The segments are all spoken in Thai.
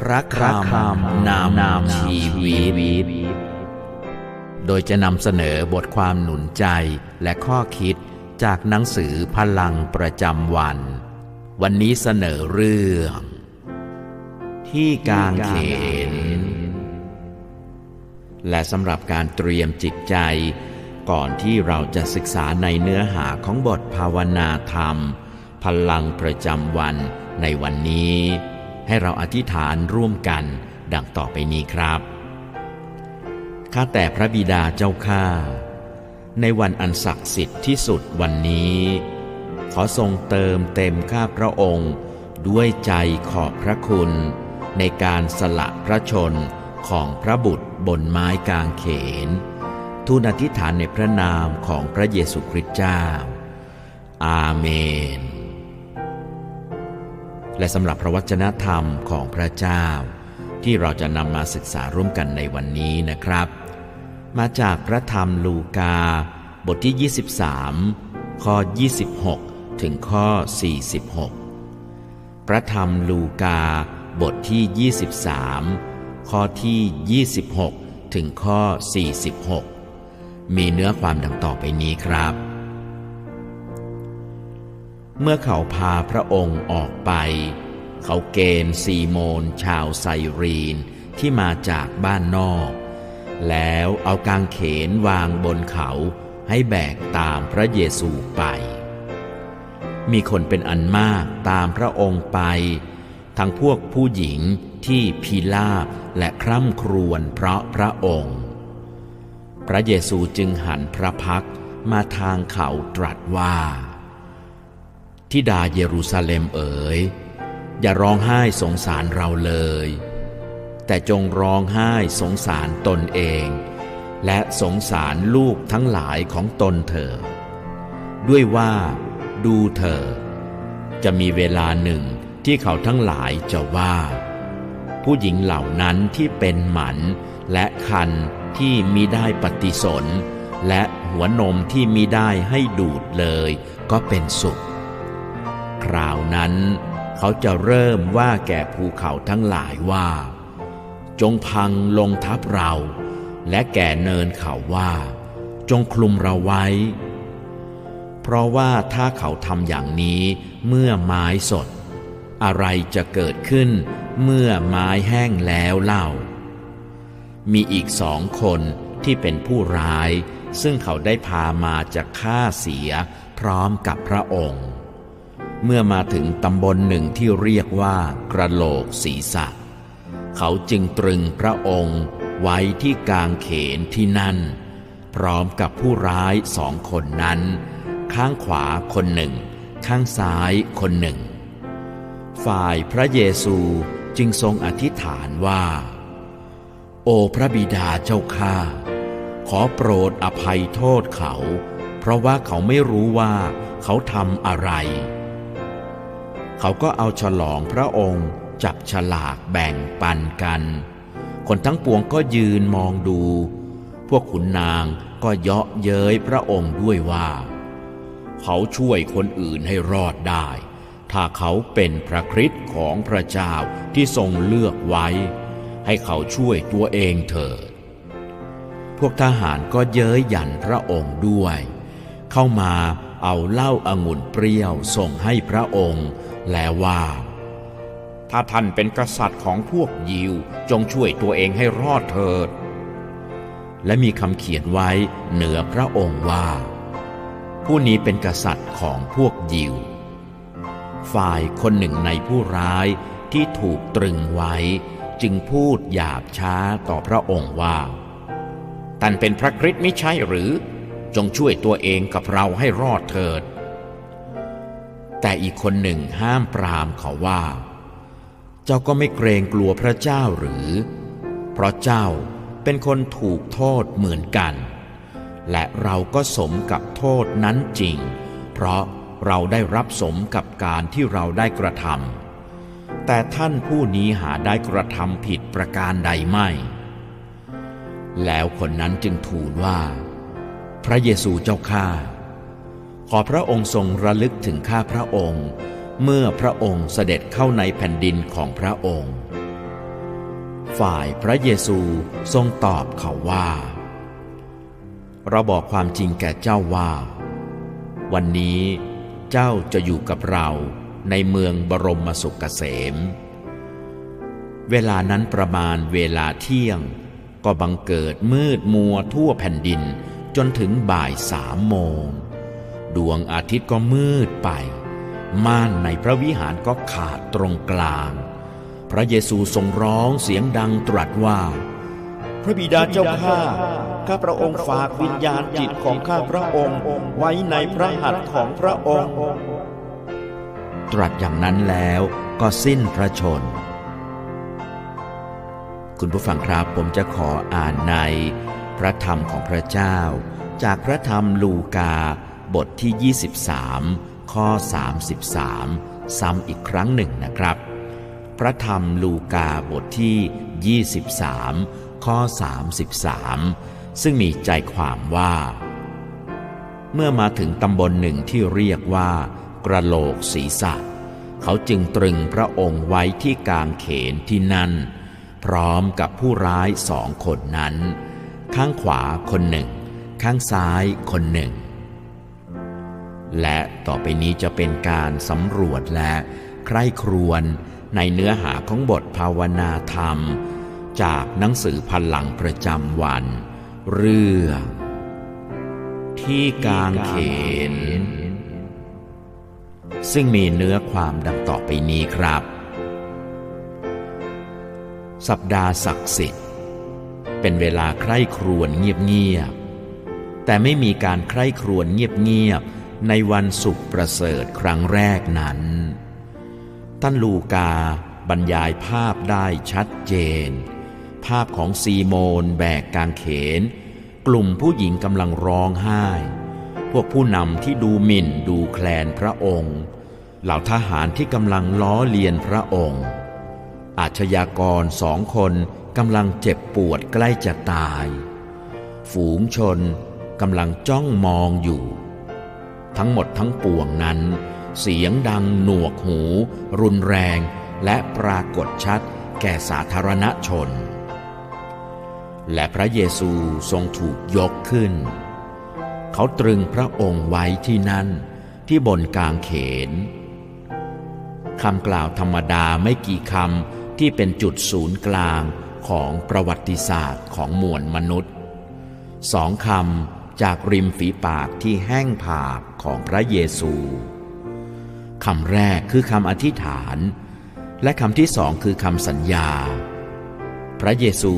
พระคำนำนำชีวิต โดยจะนำเสนอบทความหนุนใจและข้อคิดจากหนังสือพลังประจำวัน วันนี้เสนอเรื่อง ที่กางเขน และสำหรับการเตรียมจิตใจ ก่อนที่เราจะศึกษาในเนื้อหาของบทภาวนาธรรม พลังประจำวันในวันนี้ ให้เราอธิษฐานร่วมกันดังต่อไปนี้ครับ ข้าแต่พระบิดาเจ้าข้า ในวันอันศักดิ์สิทธิ์ที่สุดวันนี้ ขอทรงเติมเต็มข้าพระองค์ ด้วยใจขอบพระคุณ ในการสละพระชนของพระบุตรบนไม้กางเขน ทูลอธิษฐานในพระนามของพระเยซูคริสต์เจ้า อาเมน และสำหรับพระวจนะธรรมของพระเจ้า ที่เราจะนำมาศึกษาร่วมกันในวันนี้นะครับ มาจากพระธรรมลูกา บทที่ 23 ข้อ 26 ถึงข้อ 46 พระธรรมลูกา บทที่ 23 ข้อที่ 26 ถึงข้อ 46 มีเนื้อความดังต่อไปนี้ครับ เมื่อเขาพาพระองค์ออกไป เขาเกณฑ์ซีโมน ชาวไซรีนที่มาจากบ้านนอก แล้วเอากางเขนวางบนเขาให้แบกตามพระเยซูไป มีคนเป็นอันมากตามพระองค์ไป ทั้งพวกผู้หญิงที่พิลาบและคร่ำครวญเพราะพระองค์ พระเยซูจึงหันพระพักมาทางเขาตรัสว่า ทิดาเยรูซาเล็มเอ๋ย อย่าร้องไห้สงสารเราเลย แต่จงร้องไห้สงสารตนเอง และสงสารลูกทั้งหลายของตนเถอะด้วยว่าดูเถอจะมีเวลาหนึ่งที่เขาทั้งหลายจะว่า ผู้หญิงเหล่านั้นที่เป็นหมันและคันที่มิได้ปฏิสน และหัวนมที่มิได้ให้ดูดเลยก็เป็นสุข ราวนั้น เขาจะเริ่มว่าแก่ภูเขาทั้งหลายว่า จงพังลงทับเรา และแก่เนินเขาว่า จงคลุมเราไว้ เพราะว่าถ้าเขาทำอย่างนี้เมื่อไม้สด อะไรจะเกิดขึ้นเมื่อไม้แห้งแล้วเล่า มีอีกสองคนที่เป็นผู้ร้าย ซึ่งเขาได้พามาจากฆ่าเสียพร้อมกับพระองค์ เมื่อมาถึงตำบลหนึ่งที่เรียกว่ากระโหลกศีรษะ เขาจึงตรึงพระองค์ไว้ที่กลางเขนที่นั่น พร้อมกับผู้ร้ายสองคนนั้น ข้างขวาคนหนึ่ง ข้างซ้ายคนหนึ่ง ฝ่ายพระเยซูจึงทรงอธิษฐานว่า โอพระบิดาเจ้าข้าขอโปรดอภัยโทษเขา เพราะว่าเขาไม่รู้ว่าเขาทำอะไร เขาก็เอาฉลองพระองค์ จับฉลากแบ่งปันกัน คนทั้งปวงก็ยืนมองดู พวกขุนนางก็เยาะเย้ยพระองค์ด้วยว่า เขาช่วยคนอื่นให้รอดได้ ถ้าเขาเป็นพระคริสต์ของพระเจ้าที่ทรงเลือกไว้ ให้เขาช่วยตัวเองเถิดพวกทหารก็เย้ยหยันพระองค์ด้วย เข้ามาเอาเหล้าอางุ่นเปรี้ยวส่งให้พระองค์ แล้วว่า ถ้าท่านเป็นกษัตริย์ของพวกยิวจงช่วยตัวเองให้รอดเถิด และมีคำเขียนไว้เหนือพระองค์ว่า ผู้นี้เป็นกษัตริย์ของพวกยิว ฝ่ายคนหนึ่งในผู้ร้ายที่ถูกตรึงไว้ จึงพูดหยาบช้าต่อพระองค์ว่าท่านเป็นพระคริสต์ไม่ใช่หรือ จงช่วยตัวเองกับเราให้รอดเถิด แต่อีกคนหนึ่งห้ามปรามเขาว่า เจ้าก็ไม่เกรงกลัวพระเจ้าหรือ เพราะเจ้าเป็นคนถูกโทษเหมือนกัน และเราก็สมกับโทษนั้นจริง เพราะเราได้รับสมกับการที่เราได้กระทำแต่ท่านผู้นี้หาได้กระทำผิดประการใดไม่ แล้วคนนั้นจึงทูลว่า พระเยซูเจ้าข้าขอพระองค์ทรงระลึกถึงข้าพระองค์ เมื่อพระองค์เสด็จเข้าในแผ่นดินของพระองค์ ฝ่ายพระเยซูทรงตอบเขาว่าเราบอกความจริงแก่เจ้าว่า วันนี้เจ้าจะอยู่กับเราในเมืองบรมสุขเกษม เวลานั้นประมาณเวลาเที่ยง ก็บังเกิดมืดมัวทั่วแผ่นดิน จนถึงบ่ายสามโมง ดวงอาทิตย์ก็มืดไป ม่านในพระวิหารก็ขาดตรงกลาง พระเยซูทรงร้องเสียงดังตรัสว่า พระบิดาเจ้าข้าข้าพระองค์ฝากวิญญาณจิตของข้าพระองค์ไว้ในพระหัตถ์ของพระองค์ ตรัสอย่างนั้นแล้วก็สิ้นพระชน คุณผู้ฟังครับผมจะขออ่านใน พระธรรมของพระเจ้า จากพระธรรมลูกา บทที่ 23 ข้อ 33 ซ้ำอีกครั้งหนึ่งนะครับ พระธรรมลูกาบทที่ 23 ข้อ 33 ซึ่งมีใจความว่า เมื่อมาถึงตำบลหนึ่งที่เรียกว่ากระโหลกศีรษะ เขาจึงตรึงพระองค์ไว้ที่กางเขนที่นั่น พร้อมกับผู้ร้ายสองคนนั้น ข้างขวาคนหนึ่ง ข้างซ้ายคนหนึ่ง และต่อไปนี้จะเป็นการสำรวจและใคร่ครวญในเนื้อหาของบทภาวนาธรรม จากหนังสือพลังประจำวัน เรื่องที่กางเขน ซึ่งมีเนื้อความดังต่อไปนี้ครับ สัปดาห์ศักดิ์สิทธิ์ เป็นเวลาใคร่ครวญเงียบๆ แต่ไม่มีการใคร่ครวญเงียบๆ ในวันสุขประเสริฐครั้งแรกนั้น ท่านลูกาบรรยายภาพได้ชัดเจน ภาพของซีโมนแบกกางเขน กลุ่มผู้หญิงกำลังร้องไห้ พวกผู้นำที่ดูหมิ่นดูแคลนพระองค์ เหล่าทหารที่กำลังล้อเลียนพระองค์ อาชญากรสองคน กำลังเจ็บปวดใกล้จะตาย ฝูงชนกำลังจ้องมองอยู่ ทั้งหมดทั้งปวงนั้น เสียงดังหนวกหู รุนแรง และปรากฏชัดแก่สาธารณชน และพระเยซูทรงถูกยกขึ้น เขาตรึงพระองค์ไว้ที่นั่นที่บนกางเขนคำกล่าวธรรมดาไม่กี่คำที่เป็นจุดศูนย์กลาง ของประวัติศาสตร์ของมวลมนุษย์สองคำจากริมฝีปากที่แห้งผากของพระเยซูคำแรกคือคำอธิษฐาน และคำที่สองคือคำสัญญา พระเยซู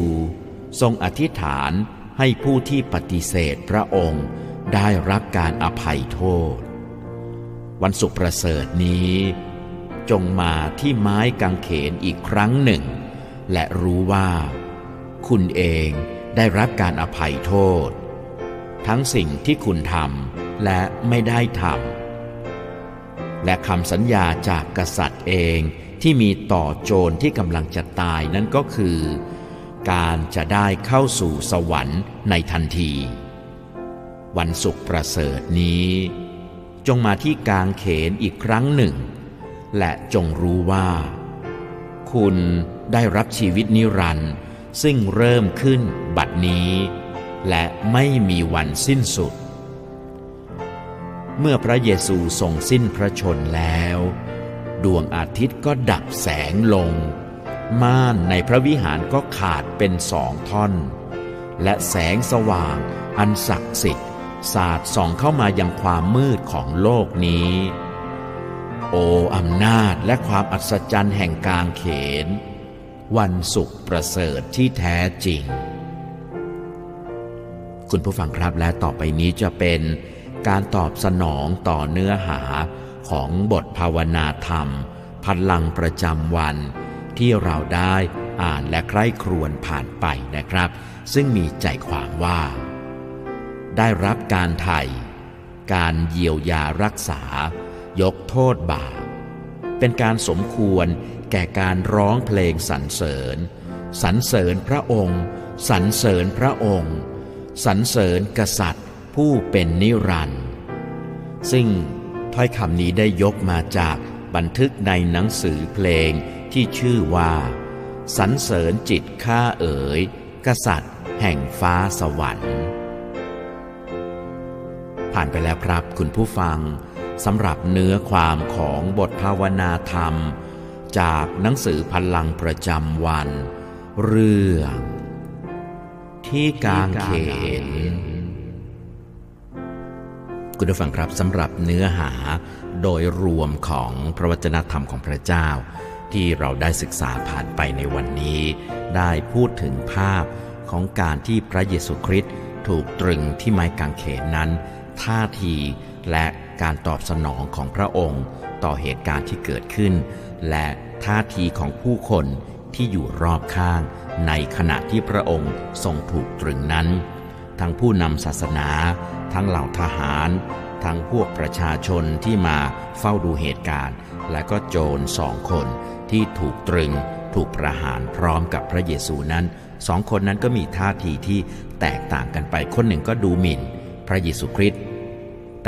ทรงอธิษฐานให้ผู้ที่ปฏิเสธพระองค์ได้รับการอภัยโทษ วันสุขประเสริฐนี้ จงมาที่ไม้กางเขนอีกครั้งหนึ่ง และรู้ว่า คุณเองได้รับการอภัยโทษ ทั้งสิ่งที่คุณทำและไม่ได้ทำและคำสัญญาจากกษัตริย์เองที่มีต่อโจรที่กำลังจะตายนั่นก็คือ การจะได้เข้าสู่สวรรค์ในทันที วันสุขประเสริฐนี้ จงมาที่กางเขนอีกครั้งหนึ่ง และจงรู้ว่า คุณ ได้รับชีวิตนิรันดร์ซึ่งเริ่มขึ้นบัดนี้ และไม่มีวันสิ้นสุด เมื่อพระเยซูทรงสิ้นพระชนแล้ว ดวงอาทิตย์ก็ดับแสงลง ม่านในพระวิหารก็ขาดเป็นสองท่อน และแสงสว่างอันศักดิ์สิทธิ์สาดส่องเข้ามายังความมืดของโลกนี้ โออำนาจและความอัศจรรย์แห่งกางเขน วันสุขประเสริฐที่แท้จริง คุณผู้ฟังครับและต่อไปนี้จะเป็นการตอบสนองต่อเนื้อหาของบทภาวนาธรรม พลังประจำวัน ที่เราได้อ่านและใคร่ครวญผ่านไปนะครับ ซึ่งมีใจความว่า ได้รับการไถ่การเยียวยารักษายกโทษบาป เป็นการสมควรแก่การร้องเพลงสรรเสริญ สรรเสริญพระองค์สรรเสริญพระองค์สรรเสริญกษัตริย์ผู้เป็นนิรันดร์ซึ่งถ้อยคำนี้ได้ยกมาจากบันทึกในหนังสือเพลงที่ชื่อว่า สรรเสริญจิตข้าเอ๋ย กษัตริย์แห่งฟ้าสวรรค์ ผ่านไปแล้วครับคุณผู้ฟัง สำหรับเนื้อความของบทภาวนาธรรม จากหนังสือพลังประจำวัน เรื่อง ที่กางเขน คุณผู้ฟังครับสำหรับเนื้อหาโดยรวมของพระวจนะธรรมของพระเจ้า ที่เราได้ศึกษาผ่านไปในวันนี้ ได้พูดถึงภาพของการที่พระเยซูคริสต์ถูกตรึงที่ไม้กางเขนนั้น ท่าทีและ การตอบสนองของพระองค์ ต่อเหตุการณ์ที่เกิดขึ้น และท่าทีของผู้คนที่อยู่รอบข้าง ในขณะที่พระองค์ทรงถูกตรึงนั้น ทั้งผู้นำศาสนา ทั้งเหล่าทหาร ทั้งพวกประชาชนที่มาเฝ้าดูเหตุการณ์ และก็โจรสองคนที่ถูกตรึงถูกประหารพร้อมกับพระเยซูนั้นสองคนนั้นก็มีท่าทีที่แตกต่างกันไปคนหนึ่งก็ดูหมิ่น พระเยซูคริสต์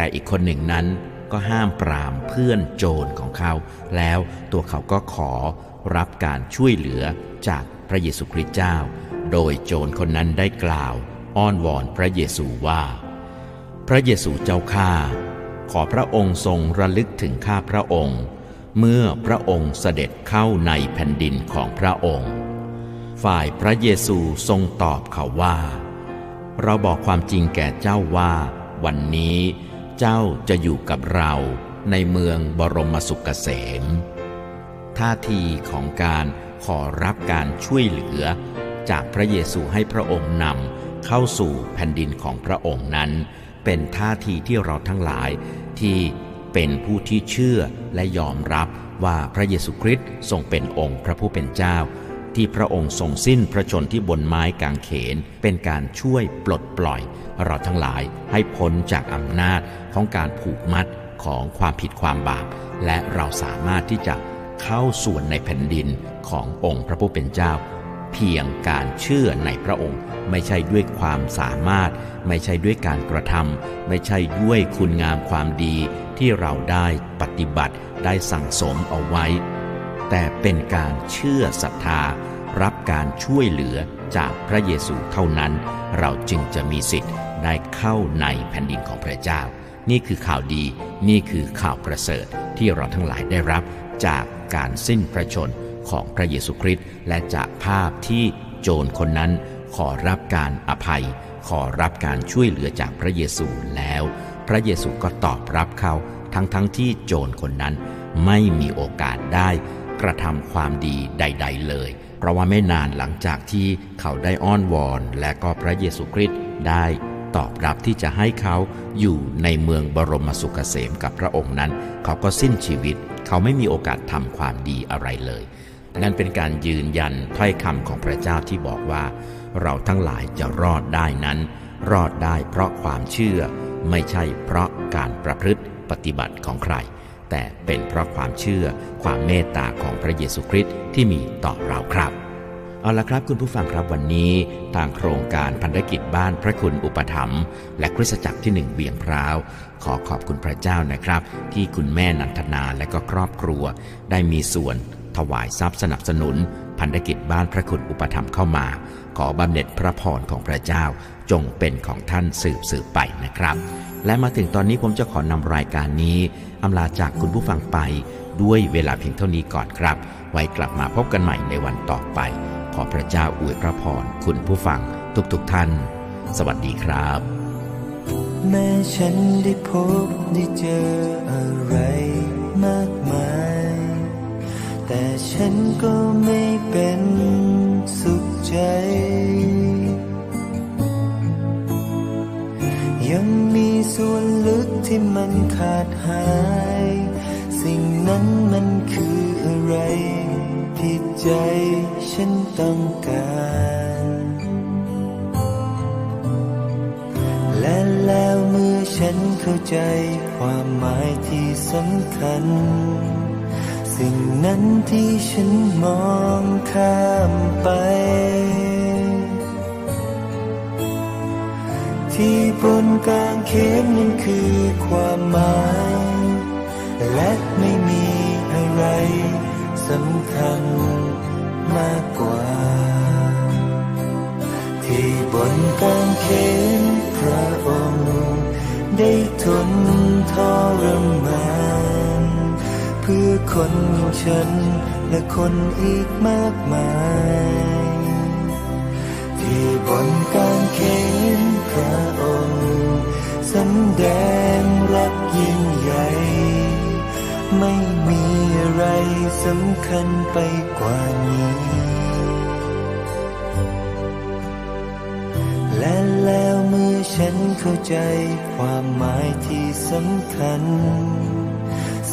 แต่อีกคนหนึ่งนั้นก็ห้ามปรามเพื่อนโจรของเขา แล้วตัวเขาก็ขอรับการช่วยเหลือจากพระเยซูคริสต์เจ้า โดยโจรคนนั้นได้กล่าว อ้อนวอนพระเยซูว่า พระเยซูเจ้าข้าขอพระองค์ทรงระลึกถึงข้าพระองค์ เมื่อพระองค์เสด็จเข้าในแผ่นดินของพระองค์ ฝ่ายพระเยซูทรงตอบเขาว่า เราบอกความจริงแก่เจ้าว่า วันนี้ เจ้าจะอยู่กับเราในเมืองบรมสุขเกษม ท่าทีของการขอรับการช่วยเหลือ จากพระเยซูให้พระองค์นำเข้าสู่แผ่นดินของพระองค์นั้น เป็นท่าทีที่เราทั้งหลายที่เป็นผู้ที่เชื่อและยอมรับว่าพระเยซูคริสต์ทรงเป็นองค์พระผู้เป็นเจ้า ที่พระองค์ทรงสิ้นพระชนที่บนไม้กางเขน เป็นการช่วยปลดปล่อย เราทั้งหลายให้พ้นจากอำนาจของการผูกมัดของความผิดความบาป และเราสามารถที่จะเข้าส่วนในแผ่นดินขององค์พระผู้เป็นเจ้า เพียงการเชื่อในพระองค์ ไม่ใช่ด้วยความสามารถ ไม่ใช่ด้วยการกระทำไม่ใช่ด้วยคุณงามความดีที่เราได้ปฏิบัติได้สั่งสมเอาไว้ แต่เป็นการเชื่อศรัทธา รับการช่วยเหลือจากพระเยซูเท่านั้น เราจึงจะมีสิทธิ์ได้เข้าในแผ่นดินของพระเจ้า นี่คือข่าวดี นี่คือข่าวประเสริฐที่เราทั้งหลายได้รับจากการสิ้นพระชนของพระเยซูคริสต์และจากภาพที่โจรคนนั้น ขอรับการอภัย ขอรับการช่วยเหลือจากพระเยซูแล้ว พระเยซูก็ตอบรับเขาทั้งทั้งที่โจรคนนั้นไม่มีโอกาสได้กระทำความดีใด ๆ เลย เพราะว่าไม่นานหลังจากที่เขาได้อ้อนวอนและก็พระเยซูคริสต์ได้ตอบรับที่จะให้เขาอยู่ในเมืองบรมสุขเกษมกับพระองค์นั้น เขาก็สิ้นชีวิต เขาไม่มีโอกาสทำความดีอะไรเลย นั่นเป็นการยืนยันถ้อยคำของพระเจ้าที่บอกว่า เราทั้งหลายจะรอดได้นั้น รอดได้เพราะความเชื่อ ไม่ใช่เพราะการประพฤติปฏิบัติของใคร แต่เป็นเพราะความเชื่อความเมตตาของพระเยซูคริสต์ที่มีต่อเราครับ เอาละครับคุณผู้ฟังครับวันนี้ ทางโครงการพันธกิจบ้านพระคุณอุปถัมภ์และคริสตจักรที่หนึ่งเวียงพร้าว ขอขอบคุณพระเจ้านะครับ ที่คุณแม่นันทนาและก็ครอบครัว ได้มีส่วน ถวายทรัพย์สนับสนุน พันธกิจบ้านพระคุณอุปถัมภ์เข้ามา ขอบำเหน็จพระพรของพระเจ้าจงเป็นของท่านสืบสืบไปนะครับ และมาถึงตอนนี้ผมจะขอนำรายการนี้อำลาจากคุณผู้ฟังไปด้วยเวลาเพียงเท่านี้ก่อนครับ ไว้กลับมาพบกันใหม่ในวันต่อไป ขอพระเจ้าอวยพระพรคุณผู้ฟังทุกๆทท่าน สวัสดีครับ แม้ฉันได้พบได้เจออะไรมากมาย แต่ฉันก็ไม่เป็นสุขใจ ส่วนลึกที่มันขาดหาย สิ่งนั้นมันคืออะไร ที่ใจฉันต้องการ และแล้วเมื่อฉันเข้าใจความหมายที่สำคัญ สิ่งนั้นที่ฉันมองข้ามไป ที่บนกลางเขนนั้นคือความหมาย และไม่มีอะไรสำคัญมากกว่า ที่บนกลางเขนพระองค์ได้ทนทรมานเพื่อคนฉันและคนอีกมากมาย ที่บนกลางเขน พระองค์สำแดงรักยิ่งใหญ่ ไม่มีอะไรสำคัญไปกว่านี้ และแล้วเมื่อฉันเข้าใจความหมายที่สำคัญ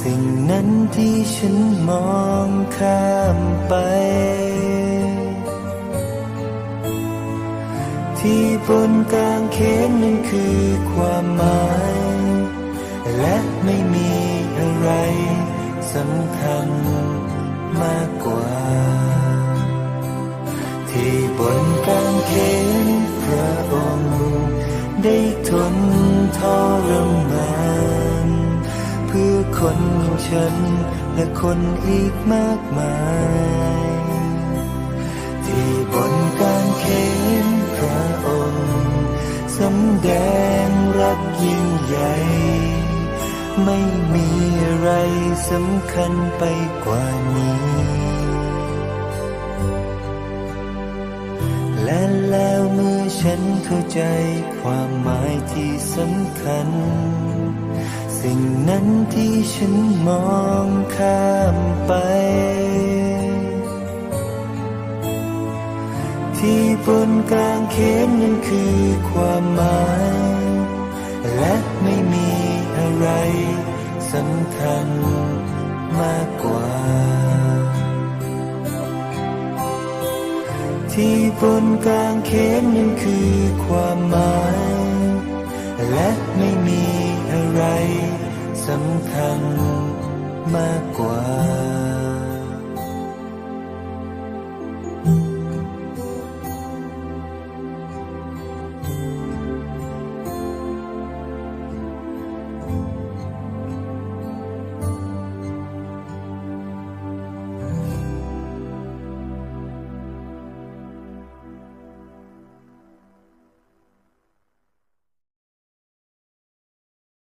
สิ่งนั้นที่ฉันมองข้ามไป ที่บนกลางเขนนั้นคือความหมาย และไม่มีอะไรสำคัญมากกว่า ที่บนกลางเขนพระองค์ได้ทนทรมานเพื่อคนของฉันและคนอีกมากมาย ใหญ่ ไม่มีอะไรสำคัญไปกว่านี้ และแล้วเมื่อฉันเข้าใจความหมายที่สำคัญ สิ่งนั้นที่ฉันมองข้ามไปที่บนกลางเขนนั้นคือความหมาย และไม่มีอะ ไรสำคัญมากกว่า ที่บนกลางเขนนั้นคือความหมาย และไม่มีอะไรสำคัญมากกว่า